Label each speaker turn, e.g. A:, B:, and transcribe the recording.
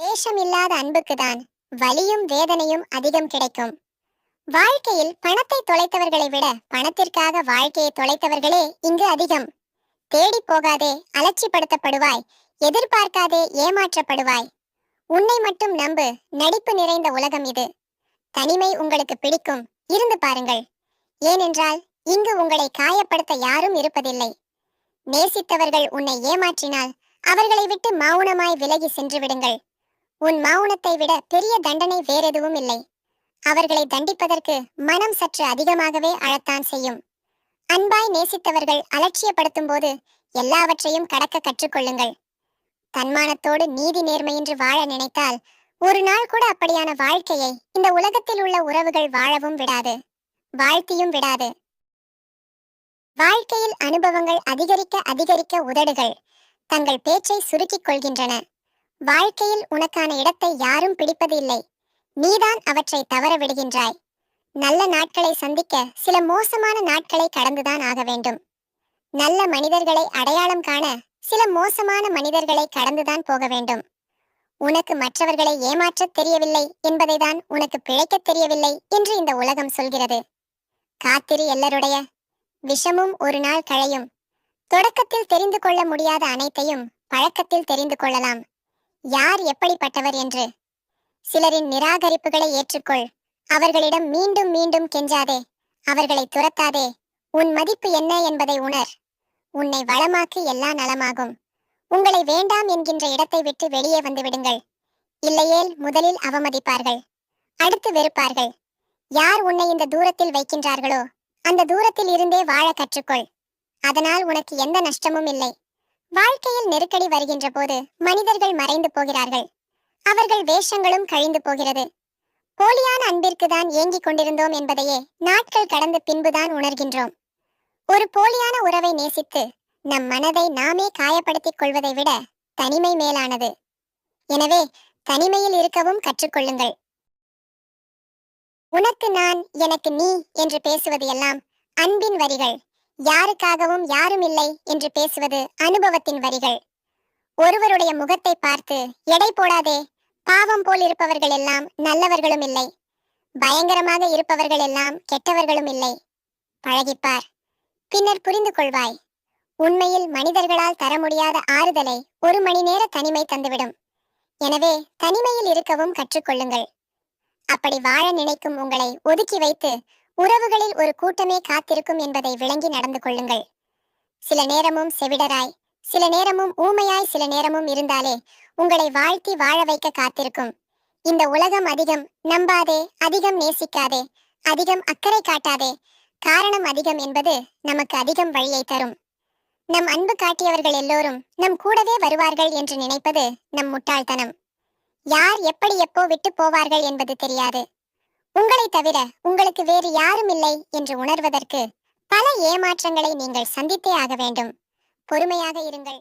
A: வேஷமில்லாத அன்புக்குதான் வலியும் வேதனையும் அதிகம் கிடைக்கும். வாழ்க்கையில் பணத்தை தொலைத்தவர்களை விட பணத்திற்காக வாழ்க்கையை தொலைத்தவர்களே இங்கு அதிகம். தேடி போகாதே அலட்சிப்படுத்தப்படுவாய் எதிர்பார்க்காதே ஏமாற்றப்படுவாய். உன்னை மட்டும் நம்பு நடிப்பு நிறைந்த உலகம் இது. தனிமை உங்களுக்கு பிடிக்கும் இருந்து பாருங்கள். ஏனென்றால் இங்கு உங்களை காயப்படுத்த யாரும் இருப்பதில்லை. நேசித்தவர்கள் உன்னை ஏமாற்றினால் அவர்களை விட்டு மௌனமாய் விலகி சென்று விடுங்கள். உன் மௌனத்தை விட பெரிய தண்டனை வேறெதுவும் இல்லை. அவர்களை தண்டிப்பதற்கு மனம் சற்று அதிகமாகவே அழத்தான் செய்யும். அன்பாய் நேசித்தவர்கள் அலட்சியப்படுத்தும் போது எல்லாவற்றையும் கடக்க கற்றுக்கொள்ளுங்கள். தன்மானத்தோடு நீதி நேர்மையின்றி வாழ நினைத்தால் ஒரு நாள் கூட அப்படியான வாழ்க்கையை இந்த உலகத்தில் உள்ள உறவுகள் வாழவும் விடாது. வாழ்த்தியும் விடாது. வாழ்க்கையில் அனுபவங்கள் அதிகரிக்க அதிகரிக்க உதடுகள் தங்கள் பேச்சை சுருக்கிக் கொள்கின்றன. வாழ்க்கையில் உனக்கான இடத்தை யாரும் பிடிப்பதில்லை. நீதான் அவற்றை தவற விடுகின்றாய் நல்ல நாட்களை சந்திக்க சில மோசமான நாட்களை கடந்துதான் ஆக வேண்டும். நல்ல மனிதர்களை அடையாளம் காண சில மோசமான மனிதர்களை கடந்துதான் போக வேண்டும். உனக்கு மற்றவர்களை ஏமாற்றத் தெரியவில்லை என்பதைதான் உனக்கு பிழைக்கத் தெரியவில்லை என்று இந்த உலகம் சொல்கிறது. காத்திரு எல்லருடைய. விஷமும் ஒரு நாள் கழையும் தொடக்கத்தில் தெரிந்து கொள்ள முடியாத அனைத்தையும் பழக்கத்தில் தெரிந்து கொள்ளலாம். யார் எப்படிப்பட்டவர் என்று? சிலரின் நிராகரிப்புகளை ஏற்றுக்கொள். அவர்களிடம் மீண்டும் மீண்டும் கெஞ்சாதே. அவர்களை துரத்தாதே. உன் மதிப்பு என்ன என்பதை உணர். உன்னை வளமாக்கு எல்லா நலமாகும். உங்களை வேண்டாம் என்கின்ற இடத்தை விட்டு வெளியே வந்து விடுங்கள். இல்லையேல் முதலில் அவமதிப்பார்கள். அடுத்து வெறுப்பார்கள். யார் உன்னை இந்த தூரத்தில் வைக்கின்றார்களோ அந்த தூரத்தில் இருந்தே வாழ கற்றுக்கொள். அதனால் உனக்கு எந்த நஷ்டமும் இல்லை. வாழ்க்கையில் நெருக்கடி வருகின்ற போது மனிதர்கள் மறைந்து போகிறார்கள். அவர்கள் வேஷங்களும் கழிந்து போகிறது. போலியான அன்பிற்கு தான் ஏங்கிக் கொண்டிருந்தோம் என்பதையே நாட்கள் கடந்த பின்புதான் உணர்கின்றோம். ஒரு போலியான உறவை நேசித்து நம் மனதை நாமே காயப்படுத்திக் கொள்வதை விட தனிமை மேலானது. எனவே தனிமையில் இருக்கவும் கற்றுக்கொள்ளுங்கள். உனக்கு நான் எனக்கு நீ என்று பேசுவது எல்லாம் அன்பின் வரிகள். யாருக்காகவும் யாரும் இல்லை என்று பேசுவது அனுபவத்தின் வரிகள். ஒருவருடைய முகத்தை பார்த்து எடை போடாதே பாவம் போல் இருப்பவர்கள் எல்லாம் நல்லவர்களும் இல்லை. பயங்கரமாக இருப்பவர்கள் எல்லாம் கெட்டவர்களும் இல்லை. பழகிப்பார். பின்னர் புரிந்து கொள்வாய் உண்மையில் மனிதர்களால் தர முடியாத ஆறுதலை ஒரு மணி நேர தனிமை தந்துவிடும். எனவே தனிமையில் இருக்கவும் கற்றுக்கொள்ளுங்கள். அப்படி வாழ நினைக்கும் உங்களை ஒதுக்கி வைத்து உறவுகளில் ஒரு கூட்டமே காத்திருக்கும் என்பதை விளங்கி நடந்து கொள்ளுங்கள். சில நேரமும் செவிடராய் சில நேரமும் ஊமையாய் சில நேரமும் இருந்தாலே உங்களை வாழ்த்தி வாழ வைக்க காத்திருக்கும். இந்த உலகம் அதிகம் நம்பாதே அதிகம் நேசிக்காதே அதிகம் அக்கறை காட்டாதே காரணம் அதிகம் என்பது நமக்கு அதிகம் வழியை தரும். நம் அன்பு காட்டியவர்கள் எல்லோரும் நம் கூடவே வருவார்கள் என்று நினைப்பது நம் முட்டாள்தனம். யார் எப்படி எப்போ விட்டு போவார்கள் என்பது தெரியாது. உங்களை தவிர உங்களுக்கு வேறு யாரும் இல்லை என்று உணர்வதற்கு பல ஏமாற்றங்களை நீங்கள் சந்தித்தே ஆக வேண்டும். பொறுமையாக இருங்கள்.